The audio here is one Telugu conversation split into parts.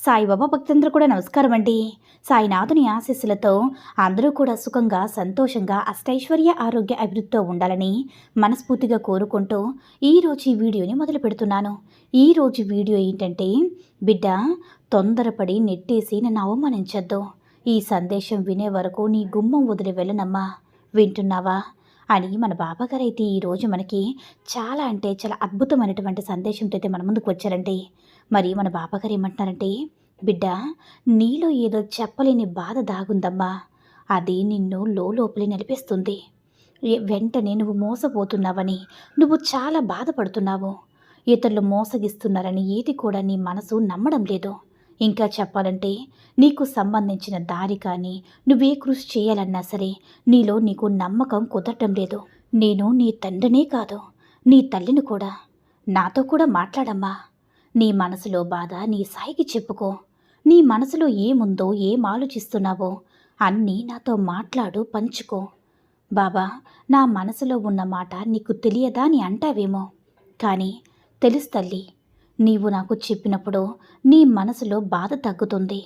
సాయిబాబా భక్తులందరూ కూడా నమస్కారం అండి. సాయినాథుని ఆశీస్సులతో అందరూ కూడా సుఖంగా సంతోషంగా అష్టైశ్వర్య ఆరోగ్య అభివృద్ధితో ఉండాలని మనస్ఫూర్తిగా కోరుకుంటూ ఈరోజు ఈ వీడియోని మొదలు పెడుతున్నాను. ఈరోజు వీడియో ఏంటంటే బిడ్డ తొందరపడి నెట్టేసి నన్ను అవమానించద్దు. ఈ సందేశం వినే వరకు నీ గుమ్మం వదిలి వెళ్ళనమ్మా. వింటున్నావా? అని మన బాబాగారు అయితే ఈరోజు మనకి చాలా అంటే చాలా అద్భుతమైనటువంటి సందేశంతో అయితే మన ముందుకు వచ్చారండి మరి మన బాబాగారు ఏమంటున్నారంటే బిడ్డ నీలో ఏదో చెప్పలేని బాధ దాగుందమ్మా. అది నిన్ను లోపలే నిలిపిస్తుంది వెంటనే నువ్వు మోసపోతున్నావని నువ్వు చాలా బాధపడుతున్నావు. ఇతరులు మోసగిస్తున్నారని ఏది కూడా నీ మనసు నమ్మడం లేదు. ఇంకా చెప్పాలంటే నీకు సంబంధించిన దారి కానీ నువ్వే కృషి చేయాలన్నా సరే నీలో నీకు నమ్మకం కుదరటం లేదు. నేను నీ తండ్రినే కాదు నీ తల్లిని కూడా. నాతో కూడా మాట్లాడమ్మా. నీ మనసులో బాధ నీ సాయికి చెప్పుకో. నీ మనసులో ఏముందో ఏం ఆలోచిస్తున్నావో అన్నీ నాతో మాట్లాడు పంచుకో. బాబా నా మనసులో ఉన్న మాట నీకు తెలియదా అని అంటావేమో. కానీ తెలుసు తల్లి నీవు నాకు చెప్పినప్పుడు నీ మనసులో బాధ తగ్గుతుంది.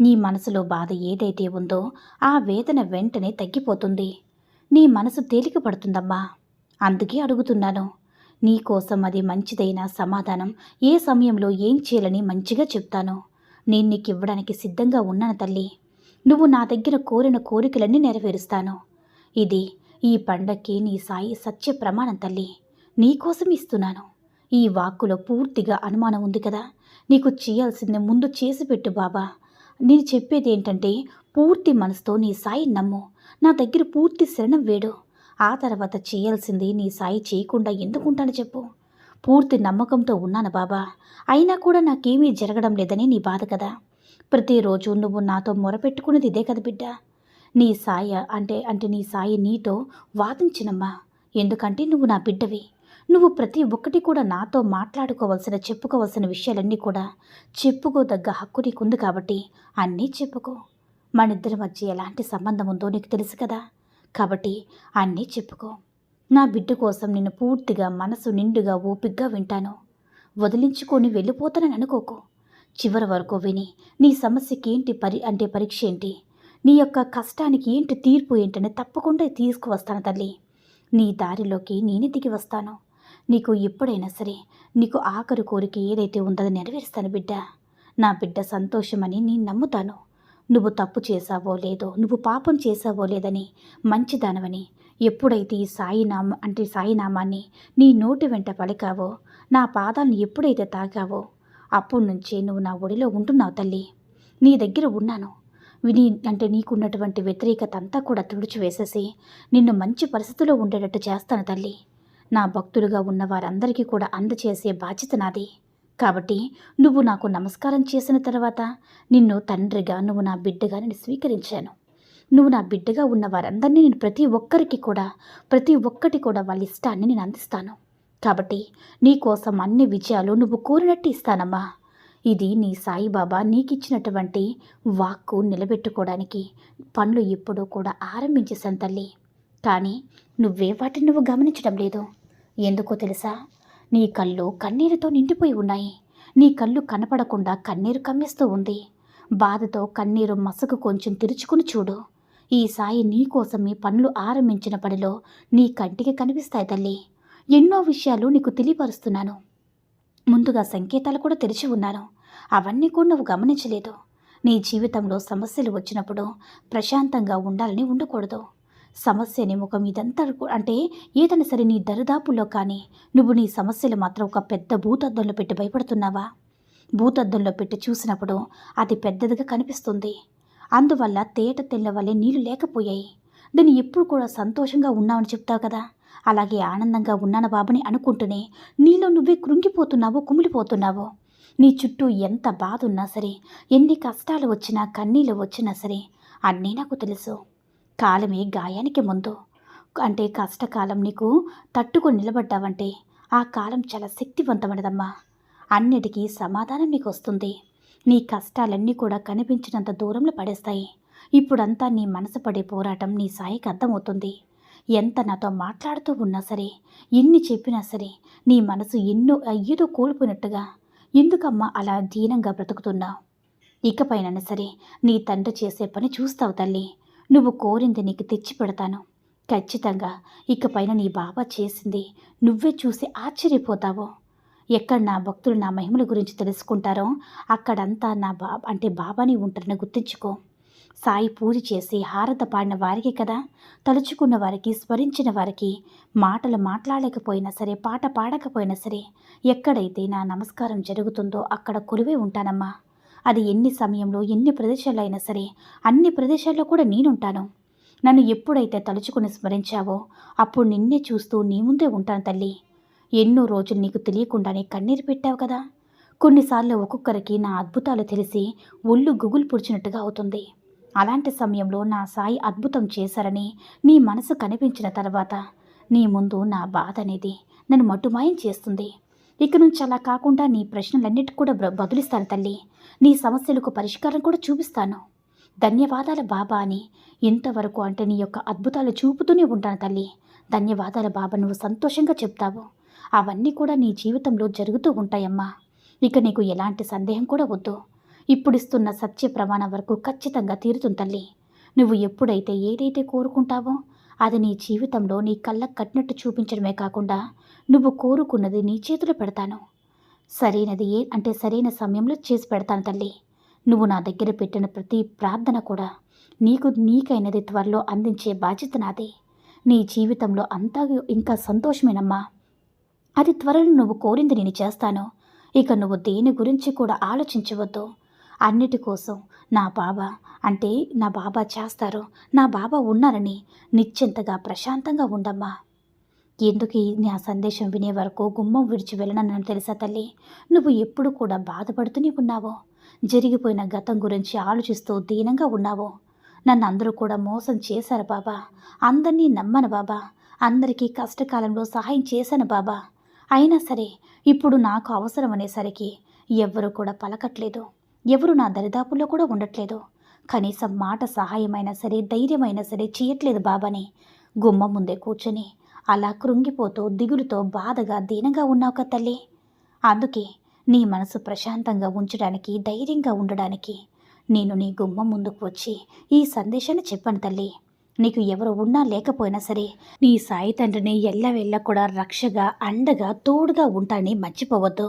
నీ మనసులో బాధ ఏదైతే ఉందో ఆ వేదన వెంటనే తగ్గిపోతుంది. నీ మనసు తేలిక పడుతుందమ్మా. అందుకే అడుగుతున్నాను. నీ కోసం అది మంచిదైన సమాధానం ఏ సమయంలో ఏం చేయాలని మంచిగా చెప్తాను. నేను నీకు ఇవ్వడానికి సిద్ధంగా ఉన్నాను తల్లి. నువ్వు నా దగ్గర కోరిన కోరికలన్నీ నెరవేరుస్తాను. ఇది ఈ పండక్కి నీ సాయి సత్య ప్రమాణం తల్లి. నీకోసం ఇస్తున్నాను. ఈ వాక్కులో పూర్తిగా అనుమానం ఉంది కదా? నీకు చేయాల్సింది ముందు చేసి పెట్టు బాబా. నేను చెప్పేది ఏంటంటే పూర్తి మనసుతో నీ సాయి నమ్ము. నా దగ్గర పూర్తి శరణం వేడు. ఆ తర్వాత చేయాల్సింది నీ సాయి చేయకుండా ఎందుకుంటాను చెప్పు. పూర్తి నమ్మకంతో ఉన్నాను బాబా. అయినా కూడా నాకేమీ జరగడం లేదని నీ బాధ కదా? ప్రతిరోజు నువ్వు నాతో మొరపెట్టుకున్నది ఇదే కదా బిడ్డ? నీ సాయ అంటే అంటే నీ సాయి నీతో వాదించినమ్మా. ఎందుకంటే నువ్వు నా బిడ్డవి. నువ్వు ప్రతి ఒక్కటి కూడా నాతో మాట్లాడుకోవాల్సిన చెప్పుకోవాల్సిన విషయాలన్నీ కూడా చెప్పుకోదగ్గ హక్కు నీకుంది కాబట్టి అన్నీ చెప్పుకో. మన ఇద్దరి మధ్య ఎలాంటి సంబంధం ఉందో నీకు తెలుసు కదా. కాబట్టి అన్నీ చెప్పుకో. నా బిడ్డ కోసం నేను పూర్తిగా మనసు నిండుగా ఓపిగ్గా వింటాను. వదిలించుకొని వెళ్ళిపోతానని అనుకోకు. చివరి వరకు విని నీ సమస్యకి ఏంటి పరి అంటే పరీక్ష ఏంటి? నీ యొక్క కష్టానికి ఏంటి తీర్పు ఏంటని తప్పకుండా తీసుకువస్తాను తల్లి. నీ దారిలోకి నేనే దిగి వస్తాను. నీకు ఎప్పుడైనా సరే నీకు ఆఖరి కోరిక ఏదైతే ఉందో నెరవేరుస్తాను బిడ్డ. నా బిడ్డ సంతోషమని నేను నమ్ముతాను. నువ్వు తప్పు చేశావో లేదో నువ్వు పాపం చేశావో లేదని మంచిదానవని ఎప్పుడైతే ఈ సాయినామ అంటే సాయినామాన్ని నీ నోటి వెంట పలికావో నా పాదాలను ఎప్పుడైతే తాకావో అప్పటి నుంచే నువ్వు నా ఒడిలో ఉంటున్నావు తల్లి. నీ దగ్గర ఉన్నాను. విని అంటే నీకున్నటువంటి వ్యతిరేకత అంతా కూడా తుడిచివేసేసి నిన్ను మంచి పరిస్థితిలో ఉండేటట్టు చేస్తాను తల్లి. నా భక్తులుగా ఉన్న వారందరికీ కూడా అందచేసే బాధ్యత నాది. కాబట్టి నువ్వు నాకు నమస్కారం చేసిన తర్వాత నిన్ను తండ్రిగా నువ్వు నా బిడ్డగా నేను స్వీకరించాను. నువ్వు నా బిడ్డగా ఉన్న వారందరినీ నేను ప్రతి ఒక్కరికి కూడా ప్రతి ఒక్కటి కూడా వాళ్ళ ఇష్టాన్ని నేను అందిస్తాను. కాబట్టి నీ కోసం అన్ని విజయాలు నువ్వు కోరినట్టు ఇస్తానమ్మా. ఇది నీ సాయిబాబా నీకిచ్చినటువంటి వాక్కు నిలబెట్టుకోవడానికి పనులు ఎప్పుడూ కూడా ఆరంభించేశాను తల్లి. కానీ నువ్వే వాటిని నువ్వు గమనించడం లేదు. ఎందుకో తెలుసా? నీ కళ్ళు కన్నీరుతో నిండిపోయి ఉన్నాయి. నీ కళ్ళు కనపడకుండా కన్నీరు కమ్మేస్తూ ఉంది. బాధతో కన్నీరు మసకు కొంచెం తెరుచుకుని చూడు. ఈ సాయి నీ కోసం పనులు ఆరంభించిన పనిలో నీ కంటికి కనిపిస్తాయి తల్లి. ఎన్నో విషయాలు నీకు తెలియపరుస్తున్నాను. ముందుగా సంకేతాలు కూడా తెరిచి ఉన్నాను. అవన్నీ కూడా నువ్వు గమనించలేదు. నీ జీవితంలో సమస్యలు వచ్చినప్పుడు ప్రశాంతంగా ఉండాలని ఉండకూడదు. సమస్యని ముఖం ఇదంతా అంటే ఏదైనా సరే నీ దరిదాపుల్లో కానీ నువ్వు నీ సమస్యలు మాత్రం ఒక పెద్ద భూతద్దంలో పెట్టి భయపడుతున్నావా? భూతద్దంలో పెట్టి చూసినప్పుడు అది పెద్దదిగా కనిపిస్తుంది. అందువల్ల తేట తెల్ల వల్లే నీళ్ళు లేకపోయాయి. నేను ఎప్పుడు కూడా సంతోషంగా ఉన్నామని చెప్తావు కదా? అలాగే ఆనందంగా ఉన్నాను బాబుని అనుకుంటూనే నీలో నువ్వే కృంగిపోతున్నావో కుమిలిపోతున్నావో? నీ చుట్టూ ఎంత బాధ ఉన్నా సరే ఎన్ని కష్టాలు వచ్చినా కన్నీళ్ళు వచ్చినా సరే అన్నీ నాకు తెలుసు. కాలమే గాయానికి ముందు. అంటే కష్టకాలం నీకు తట్టుకొని నిలబడ్డావంటే ఆ కాలం చాలా శక్తివంతమైనదమ్మా. అన్నిటికీ సమాధానం నీకు వస్తుంది నీ కష్టాలన్నీ కూడా కనిపించినంత దూరంలో పడేస్తాయి. ఇప్పుడంతా నీ మనసు పడే పోరాటం నీ సాయికి అర్థమవుతుంది. ఎంత నాతో మాట్లాడుతూ ఉన్నా సరే ఎన్ని చెప్పినా సరే నీ మనసు ఎన్నో ఏదో కోల్పోయినట్టుగా ఎందుకమ్మా అలా దీనంగా బ్రతుకుతున్నావు? ఇకపైన సరే నీ తండ్రి చేసే పని చూస్తావు తల్లి. నువ్వు కోరింది నీకు తెచ్చి పెడతాను. ఖచ్చితంగా ఇకపైన నీ బాబా చేసింది నువ్వే చూసి ఆశ్చర్యపోతావు. ఎక్కడ నా భక్తులు నా మహిమల గురించి తెలుసుకుంటారో అక్కడంతా నా బా అంటే బాబాని ఉంటారని గుర్తించుకో. సాయి పూజ చేసి హారత పాడిన వారికి కదా. తలుచుకున్న వారికి స్మరించిన వారికి మాటలు మాట్లాడలేకపోయినా సరే పాట పాడకపోయినా సరే ఎక్కడైతే నా నమస్కారం జరుగుతుందో అక్కడ కొలువే ఉంటానమ్మా. అది ఎన్ని సమయంలో ఎన్ని ప్రదేశాల్లో అయినా సరే అన్ని ప్రదేశాల్లో కూడా నేనుంటాను. నన్ను ఎప్పుడైతే తలుచుకుని స్మరించావో అప్పుడు నిన్నే చూస్తూ నీ ముందే ఉంటాను తల్లి. ఎన్నో రోజులు నీకు తెలియకుండానే కన్నీరు పెట్టావు కదా. కొన్నిసార్లు ఒక్కొక్కరికి నా అద్భుతాలు తెలిసి ఒళ్ళు గుగులు పుడిచినట్టుగా అవుతుంది. అలాంటి సమయంలో నా సాయి అద్భుతం చేశారని నీ మనసు కనిపించిన తర్వాత నీ ముందు నా బాధ అనేది నన్ను మటుమాయం చేస్తుంది. ఇక నుంచి అలా కాకుండా నీ ప్రశ్నలన్నిటికీ కూడా బదులిస్తాను తల్లి. నీ సమస్యలకు పరిష్కారం కూడా చూపిస్తాను. ధన్యవాదాల బాబా అని ఇంతవరకు అంటే నీ యొక్క అద్భుతాలు చూపుతూనే ఉంటాను తల్లి. ధన్యవాదాల బాబా నువ్వు సంతోషంగా చెప్తావు. అవన్నీ కూడా నీ జీవితంలో జరుగుతూ ఉంటాయమ్మా. ఇక నీకు ఎలాంటి సందేహం కూడా వద్దు. ఇప్పుడిస్తున్న సత్య ప్రమాణం వరకు ఖచ్చితంగా తీరుతుంది తల్లి. నువ్వు ఎప్పుడైతే ఏదైతే కోరుకుంటావో అది నీ జీవితంలో నీ కళ్ళకు కట్టినట్టు చూపించడమే కాకుండా నువ్వు కోరుకున్నది నీ చేతిలో పెడతాను. సరైనది ఏ అంటే సరైన సమయంలో చేసి పెడతాను తల్లి. నువ్వు నా దగ్గర పెట్టిన ప్రతి ప్రార్థన కూడా నీకు నీకైనది త్వరలో అందించే బాధ్యత నాది. నీ జీవితంలో అంతా ఇంకా సంతోషమేనమ్మా. అది త్వరలో నువ్వు కోరింది నేను చేస్తాను. ఇక నువ్వు దేని గురించి కూడా ఆలోచించవద్దు. అన్నిటి కోసం నా బాబా అంటే నా బాబా చేస్తారు నా బాబా ఉన్నారని నిశ్చింతగా ప్రశాంతంగా ఉండమ్మా. ఎందుకు నా సందేశం వినే వరకు గుమ్మం విడిచి వెళ్ళనని తెలుసా తల్లి? నువ్వు ఎప్పుడు కూడా బాధపడుతూనే ఉన్నావో జరిగిపోయిన గతం గురించి ఆలోచిస్తూ దీనంగా ఉన్నావో? నన్ను అందరూ కూడా మోసం చేశారు బాబా. అందరినీ నమ్మను బాబా. అందరికీ కష్టకాలంలో సహాయం చేశాను బాబా. అయినా సరే ఇప్పుడు నాకు అవసరం అనేసరికి ఎవ్వరూ కూడా పలకట్లేదు. ఎవరు నా దరిదాపుల్లో కూడా ఉండట్లేదు. కనీసం మాట సహాయమైనా సరే ధైర్యమైనా సరే చేయట్లేదు బాబాని. గుమ్మం ముందే కూర్చొని అలా కృంగిపోతూ దిగులుతో బాధగా దీనంగా ఉన్నావు కదా తల్లి. అందుకే నీ మనసు ప్రశాంతంగా ఉంచడానికి ధైర్యంగా ఉండడానికి నేను నీ గుమ్మం ముందుకు వచ్చి ఈ సందేశాన్ని చెప్పాను తల్లి. నీకు ఎవరు ఉన్నా లేకపోయినా సరే నీ సాయి తండ్రిని ఎల్లవెల్ల కూడా రక్షగా అండగా తోడుగా ఉంటానని మర్చిపోవద్దు.